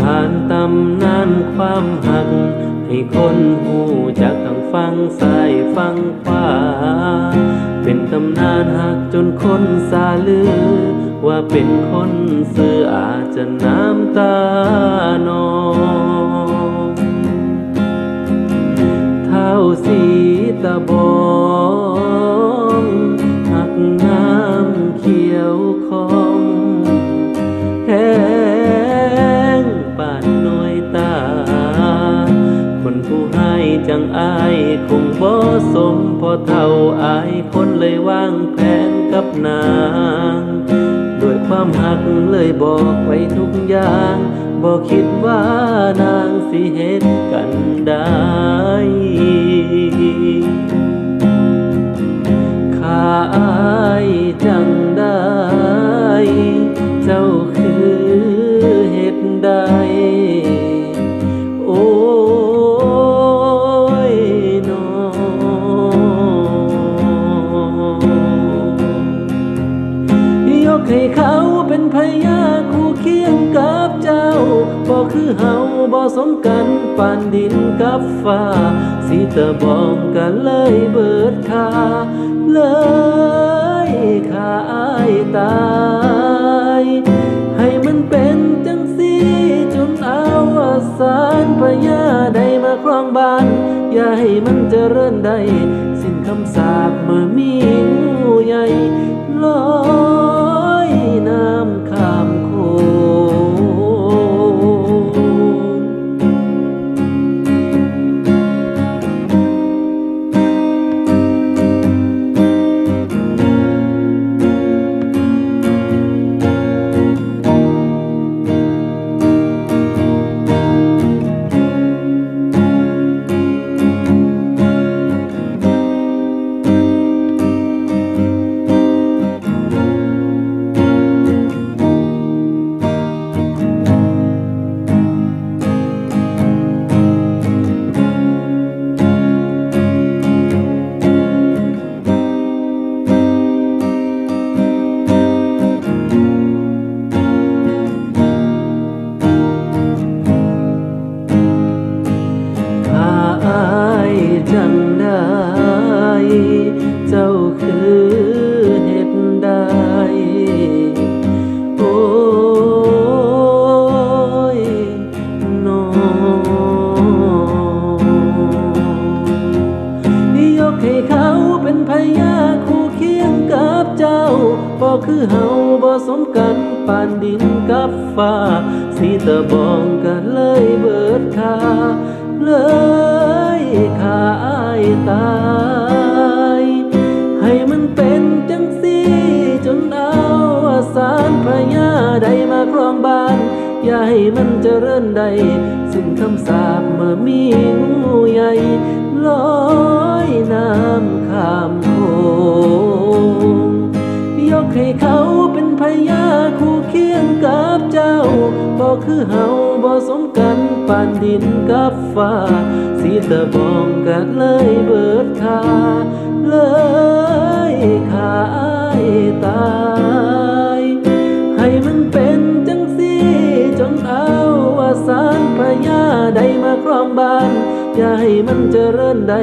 ขานตำนานความหัก ให้คนหูจากทางฟังสายฟังขวาเป็นตำนานหักจนคนสาลือ ว่าเป็นคนซื่ออาจจะน้ำตานอง อายคงบ่สมพอเท่าอายคนเลยว่างแผนกับนางด้วยความหักเลยบอกไว้ทุกอย่างบอกคิดว่านางสิเหตุกันได้ข้า พยาคู่เคียงกับเจ้าบ่คือเฮาบ่สมกันปานดินกับฟ้าสีตะบองกันเลยเบิดค่าเลยค่าอายตายให้มันเป็นจังสีจนเอาวสานพญาได้มาครองบ้าน อย่าให้มันเจริญได้ สิ้นคำสาปเมื่อมีงูใหญ่ลอย น้ำ กันปานดินกับฟ้า สีตะบองกันเลยเบิดคาเลยขาอายตาย ให้มันเป็นจังสีจนเอาอาสารพญาได้มาครองบ้าน อย่าให้มันเจริญได้สิ้นคำสาปเมื่อมีงูใหญ่ลอยน้ำข้าม คือเฮาบ่สมกันปานดินกับฟ้า สีตะบองกันเลยเบิดค่าเลยค่ายตายให้มันเป็นจังสีจนเอาอาสารพญาได้มาครองบ้าน อย่าให้มันเจริญได้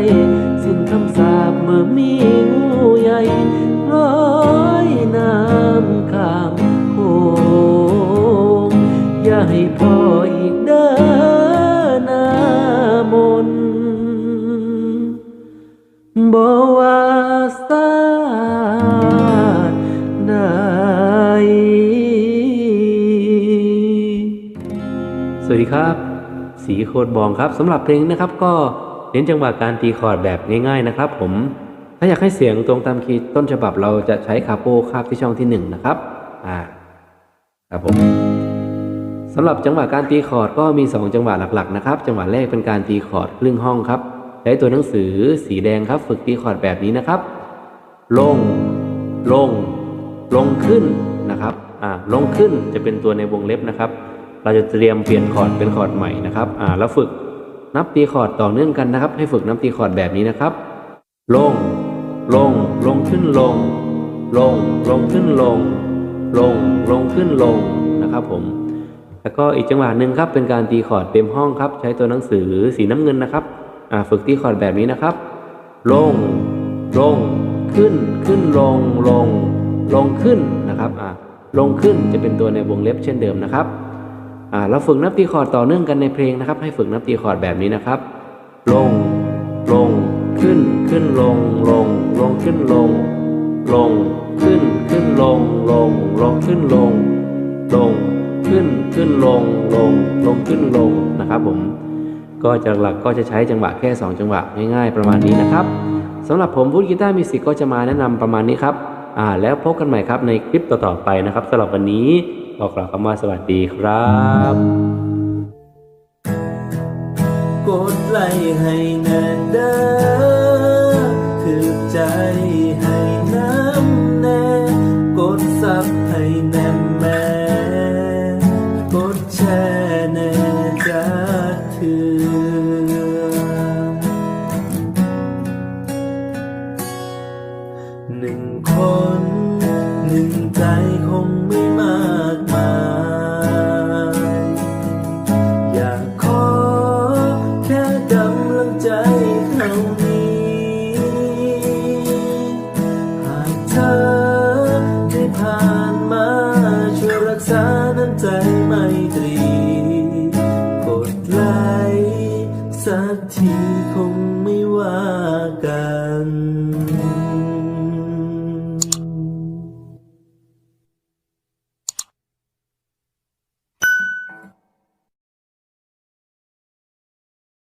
สิ้นคำสาปเมื่อมีงูใหญ่ลอ บ่ว่าสาดใดสวัสดีครับ สีโคดบองครับสำหรับเพลงนะครับ ก็เน้นจังหวะการตีคอร์ดแบบง่าย ๆนะครับ ผม ถ้าอยากให้เสียงตรงตามคีย์ต้นฉบับเราจะใช้คาโปคาบที่ช่องที่หนึ่งนะครับ อ่า ครับผมสำหรับจังหวะการตีคอร์ดก็มี 2 จังหวะหลักๆนะครับ จังหวะแรกเป็นการตีคอร์ดครึ่งห้องครับ ช้ตัวหนังสือสีแดงครับ ฝึกตีคอร์ดแบบนี้นะครับ ลง ลง ลงขึ้นนะครับอ่าลงขึ้นจะเป็นตัวในวงเล็บนะครับ เราจะเตรียมเปลี่ยนคอร์ดเป็นคอร์ดใหม่นะครับอ่าแล้วฝึกนับตีคอร์ดต่อเนื่องกันนะครับ ให้ฝึกนับตีคอร์ดแบบนี้นะครับ ลง ลง ลงขึ้นลง ลง ลงขึ้นลง ลง ลงขึ้นลงนะครับผมแล้วก็อีกจังหวะหนึ่งครับเป็นการตีคอร์ดเต็มห้องครับ ใช้ตัวหนังสือสีน้ำเงินนะครับ ฝึกตีคอร์ดแบบนี้นะครับ ลง ลง ขึ้น ขึ้น ลง ลง ลงขึ้นนะครับลงขึ้นจะเป็นตัวในวงเล็บเช่นเดิมนะครับเราฝึกนับตีคอร์ดต่อเนื่องกันในเพลงนะครับ ให้ฝึกนับตีคอร์ดแบบนี้นะครับ ลง ลง ขึ้น ขึ้น ลง ลง ลง ขึ้น ลง ลง ขึ้น ขึ้น ลง ลง ลง ขึ้น ลง ลง ขึ้น ขึ้น ลง ลง ลง ขึ้น ลง นะครับผม ก็จะหลักก็จะใช้จังหวะแค่ 2 จังหวะง่ายๆ ประมาณนี้นะครับสำหรับผมฟูดกีตาร์มิวสิกก็จะมาแนะนำประมาณนี้ครับอ่าแล้วพบกันใหม่ครับในคลิปต่อๆไปนะครับสำหรับวันนี้ขอกล่าวคำว่าสวัสดีครับ กดไลค์ให้แน่เด้อ หนึ่งคนหนึ่งใจคงไม่มากมายอยากขอแค่กำลังใจเท่านี้หากเธอได้ผ่านมาช่วยรักษาน้ำใจไมตรีกดไลค์สักทีคงไม่ว่ากัน